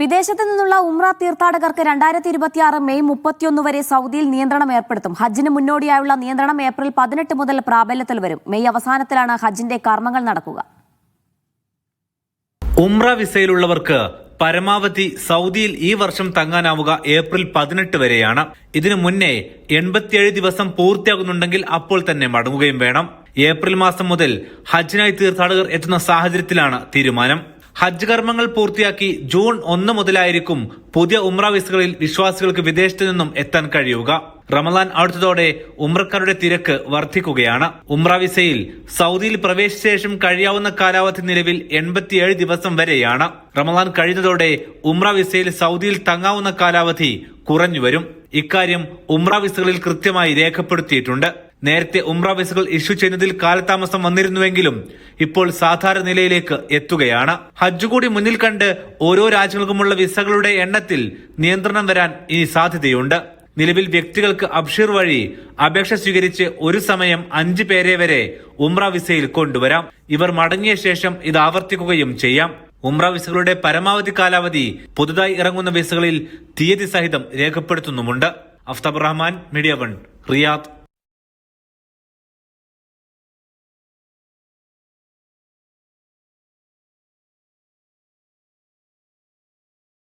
വിദേശത്ത് നിന്നുള്ള ഉംറ തീർത്ഥാടകർക്ക് രണ്ടായിരത്തി ഇരുപത്തിയാറ് മെയ് മുപ്പത്തിയൊന്ന് വരെ സൗദിയിൽ നിയന്ത്രണം ഏർപ്പെടുത്തും. ഹജ്ജിന് മുന്നോടിയായുള്ള നിയന്ത്രണം ഏപ്രിൽ പതിനെട്ട് മുതൽ പ്രാബല്യത്തിൽ വരും. മെയ് അവസാനത്തിലാണ് ഹജ്ജിന്റെ കർമ്മങ്ങൾ നടക്കുക. ഉംറ വിസയിലുള്ളവർക്ക് പരമാവധി സൗദിയിൽ ഈ വർഷം തങ്ങാനാവുക ഏപ്രിൽ പതിനെട്ട് വരെയാണ്. ഇതിനു മുന്നേ എൺപത്തിയേഴ് ദിവസം പൂർത്തിയാകുന്നുണ്ടെങ്കിൽ അപ്പോൾ തന്നെ മടങ്ങുകയും വേണം. ഏപ്രിൽ മാസം മുതൽ ഹജ്ജിനായി തീർത്ഥാടകർ എത്തുന്ന സാഹചര്യത്തിലാണ് തീരുമാനം. ഹജ്ജ് കർമ്മങ്ങൾ പൂർത്തിയാക്കി ജൂൺ ഒന്ന് മുതലായിരിക്കും പുതിയ ഉമ്ര വിസകളിൽ വിശ്വാസികൾക്ക് വിദേശത്തു നിന്നും എത്താൻ കഴിയുക. റമദാൻ അടുത്തതോടെ ഉമ്രക്കാരുടെ തിരക്ക് വർദ്ധിക്കുകയാണ്. ഉമ്ര വിസയിൽ സൗദിയിൽ പ്രവേശിച്ച ശേഷം കഴിയാവുന്ന കാലാവധി നിലവിൽ എൺപത്തിയേഴ് ദിവസം വരെയാണ്. റമദാൻ കഴിഞ്ഞതോടെ ഉമ്ര വിസയിൽ സൗദിയിൽ തങ്ങാവുന്ന കാലാവധി കുറഞ്ഞു വരും. ഇക്കാര്യം ഉമ്ര വിസകളിൽ കൃത്യമായി രേഖപ്പെടുത്തിയിട്ടുണ്ട്. നേരത്തെ ഉംറ വിസകൾ ഇഷ്യൂ ചെയ്യുന്നതിൽ കാലതാമസം വന്നിരുന്നുവെങ്കിലും ഇപ്പോൾ സാധാരണ നിലയിലേക്ക് എത്തുകയാണ്. ഹജ്ജ് കൂടി മുന്നിൽ കണ്ട് ഓരോ രാജ്യങ്ങൾക്കുമുള്ള വിസകളുടെ എണ്ണത്തിൽ നിയന്ത്രണം വരാൻ ഇനി സാധ്യതയുണ്ട്. നിലവിൽ വ്യക്തികൾക്ക് അബ്ഷീർ വഴി അപേക്ഷ സ്വീകരിച്ച് ഒരു സമയം അഞ്ചു പേരെ വരെ ഉംറ വിസയിൽ കൊണ്ടുവരാം. ഇവർ മടങ്ങിയ ശേഷം ഇത് ആവർത്തിക്കുകയും ചെയ്യാം. ഉംറ വിസകളുടെ പരമാവധി കാലാവധി പുതുതായി ഇറങ്ങുന്ന വിസകളിൽ തീയതി സഹിതം രേഖപ്പെടുത്തുന്നുമുണ്ട്. Aftab Rahman media one Riyadh.